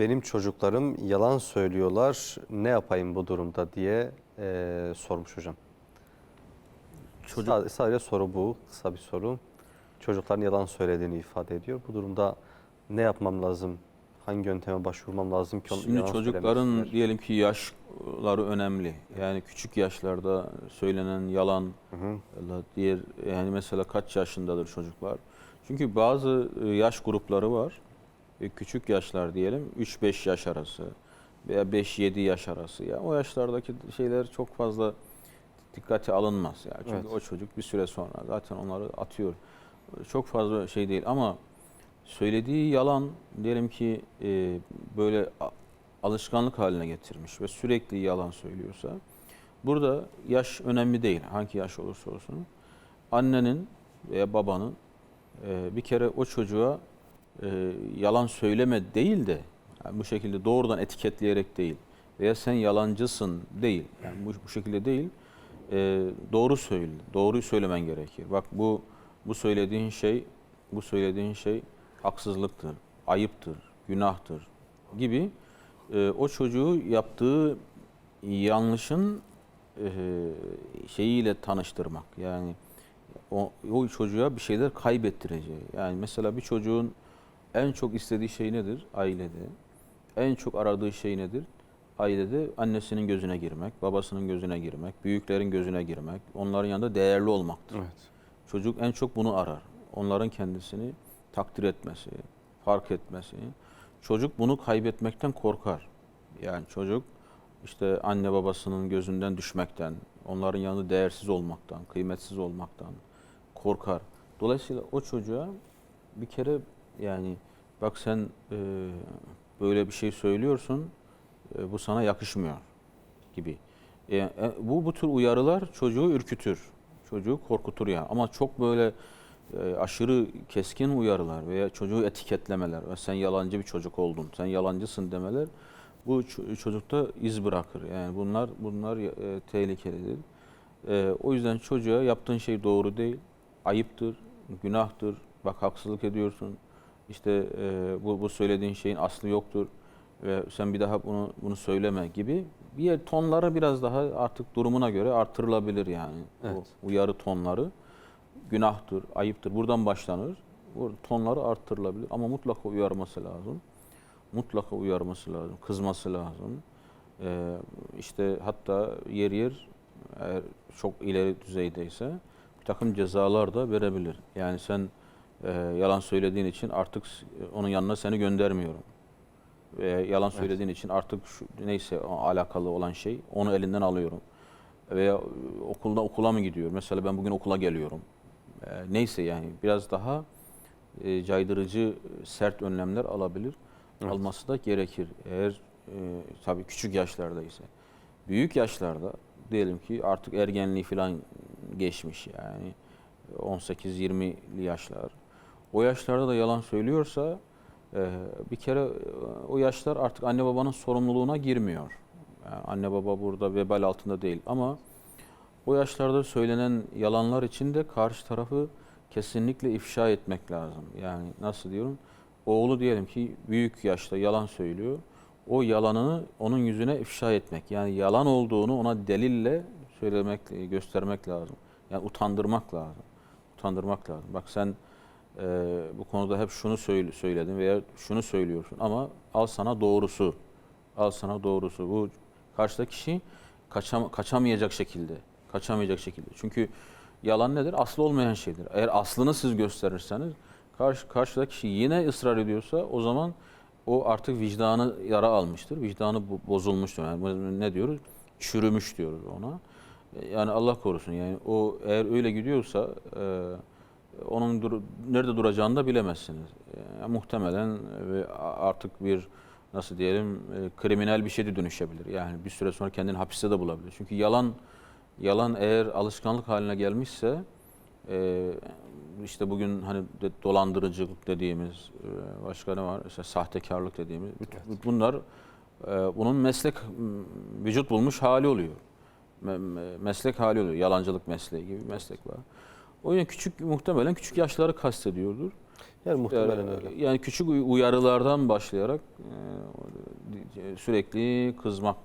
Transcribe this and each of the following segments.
Benim çocuklarım yalan söylüyorlar. Ne yapayım bu durumda diye e, sormuş hocam. Çocuk Sadece, sadece soru bu. Kısa bir soru. Çocukların yalan söylediğini ifade ediyor. Bu durumda ne yapmam lazım? Hangi yönteme başvurmam lazım ki Şimdi çocukların diyelim ki yaşları önemli. Yani küçük yaşlarda söylenen yalan Hı hı. diğer yani mesela kaç yaşındadır çocuklar? Çünkü bazı e, yaş grupları var. E, Küçük yaşlar diyelim 3-5 yaş arası veya 5-7 yaş arası. Yani o yaşlardaki şeyler çok fazla dikkate alınmaz. Yani çünkü Evet. o çocuk bir süre sonra zaten onları atıyor. Çok fazla şey değil ama söylediği yalan diyelim ki e, böyle alışkanlık haline getirmiş ve sürekli yalan söylüyorsa burada yaş önemli değil hangi yaş olursa olsun annenin veya babanın e, bir kere o çocuğa e, yalan söyleme değil de yani bu şekilde doğrudan etiketleyerek değil veya sen yalancısın değil yani bu, bu şekilde değil e, doğru söyle doğruyu söylemen gerekir bak bu bu söylediğin şey bu söylediğin şey haksızlıktır ayıptır günahtır gibi e, o çocuğu yaptığı yanlışın e, şeyiyle tanıştırmak yani o, o çocuğa bir şeyler kaybettireceği. Yani mesela bir çocuğun en çok istediği şey nedir ailede? En çok aradığı şey nedir? Ailede annesinin gözüne girmek, babasının gözüne girmek, büyüklerin gözüne girmek, onların yanında değerli olmaktır. Evet. Çocuk en çok bunu arar. Onların kendisini takdir etmesi, fark etmesi. Çocuk bunu kaybetmekten korkar. Yani çocuk işte anne babasının gözünden düşmekten, onların yanında değersiz olmaktan, kıymetsiz olmaktan korkar. Dolayısıyla o çocuğa bir kere yani bak sen e, böyle bir şey söylüyorsun, e, bu sana yakışmıyor gibi. E, e, bu bu tür uyarılar çocuğu ürkütür, çocuğu korkutur ya. Ama çok böyle e, aşırı keskin uyarılar veya çocuğu etiketlemeler sen yalancı bir çocuk oldun, sen yalancısın demeler bu çocukta iz bırakır. Yani bunlar bunlar e, tehlikelidir. E, o yüzden çocuğa yaptığın şey doğru değil, ayıptır, günahtır. Bak haksızlık ediyorsun. İşte e, bu bu söylediğin şeyin aslı yoktur ve sen bir daha bunu bunu söyleme gibi bir yer tonları biraz daha artık durumuna göre artırılabilir yani. Evet. Bu uyarı tonları günahtır, ayıptır. Buradan başlanır. Bu tonları arttırılabilir ama mutlaka uyarması lazım. Mutlaka uyarması lazım, kızması lazım. Ee, işte hatta yer yer eğer çok ileri düzeydeyse bir takım cezalar da verebilir. Yani sen e, yalan söylediğin için artık onun yanına seni göndermiyorum. Ve yalan söylediğin için artık şu, neyse alakalı olan şey onu elinden alıyorum. Veya e, okulda okula mı gidiyor? Mesela ben bugün okula geliyorum. E, neyse yani biraz daha e, caydırıcı sert önlemler alabilir. Evet. Alması da gerekir. Eğer e, tabii küçük yaşlarda ise. Büyük yaşlarda diyelim ki artık ergenliği falan geçmiş yani 18-20'li yaşlar. O yaşlarda da yalan söylüyorsa e, bir kere e, o yaşlar artık anne babanın sorumluluğuna girmiyor. Yani anne baba burada vebal altında değil ama o yaşlarda söylenen yalanlar için de karşı tarafı kesinlikle ifşa etmek lazım. Yani nasıl diyorum? Oğlu diyelim ki büyük yaşta yalan söylüyor. O yalanını onun yüzüne ifşa etmek. Yani yalan olduğunu ona delille söylemek, göstermek lazım. Yani utandırmak lazım. Utandırmak lazım. Bak sen e, bu konuda hep şunu söyle- söyledin veya şunu söylüyorsun ama al sana doğrusu. Al sana doğrusu. Bu karşıdaki kişi kaçam, kaçamayacak şekilde. Kaçamayacak şekilde. Çünkü yalan nedir? Aslı olmayan şeydir. Eğer aslını siz gösterirseniz karşı, karşıdaki kişi yine ısrar ediyorsa o zaman o artık vicdanı yara almıştır. Vicdanı bo- bozulmuştur. Yani ne diyoruz? Çürümüş diyoruz ona. Yani Allah korusun yani o eğer öyle gidiyorsa e, onun dur- nerede duracağını da bilemezsiniz. E, muhtemelen ve artık bir nasıl diyelim e, kriminal bir şey de dönüşebilir. Yani bir süre sonra kendini hapiste de bulabilir. Çünkü yalan yalan eğer alışkanlık haline gelmişse e, işte bugün hani de- dolandırıcılık dediğimiz e, başka ne var? İşte sahtekarlık dediğimiz bütün- bunlar e, bunun meslek vücut bulmuş hali oluyor. Me- me- meslek hali oluyor. Yalancılık mesleği gibi bir meslek var. O yüzden küçük muhtemelen küçük yaşları kastediyordur. Yani muhtemelen Yani, öyle. yani küçük uy- uyarılardan başlayarak e, sürekli kızmak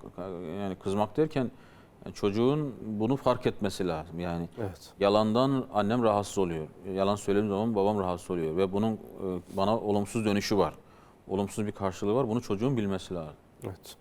yani kızmak derken yani çocuğun bunu fark etmesi lazım. Yani Evet. yalandan annem rahatsız oluyor. Yalan söylediğim zaman babam rahatsız oluyor ve bunun e, bana olumsuz dönüşü var. Olumsuz bir karşılığı var. Bunu çocuğun bilmesi lazım. Evet.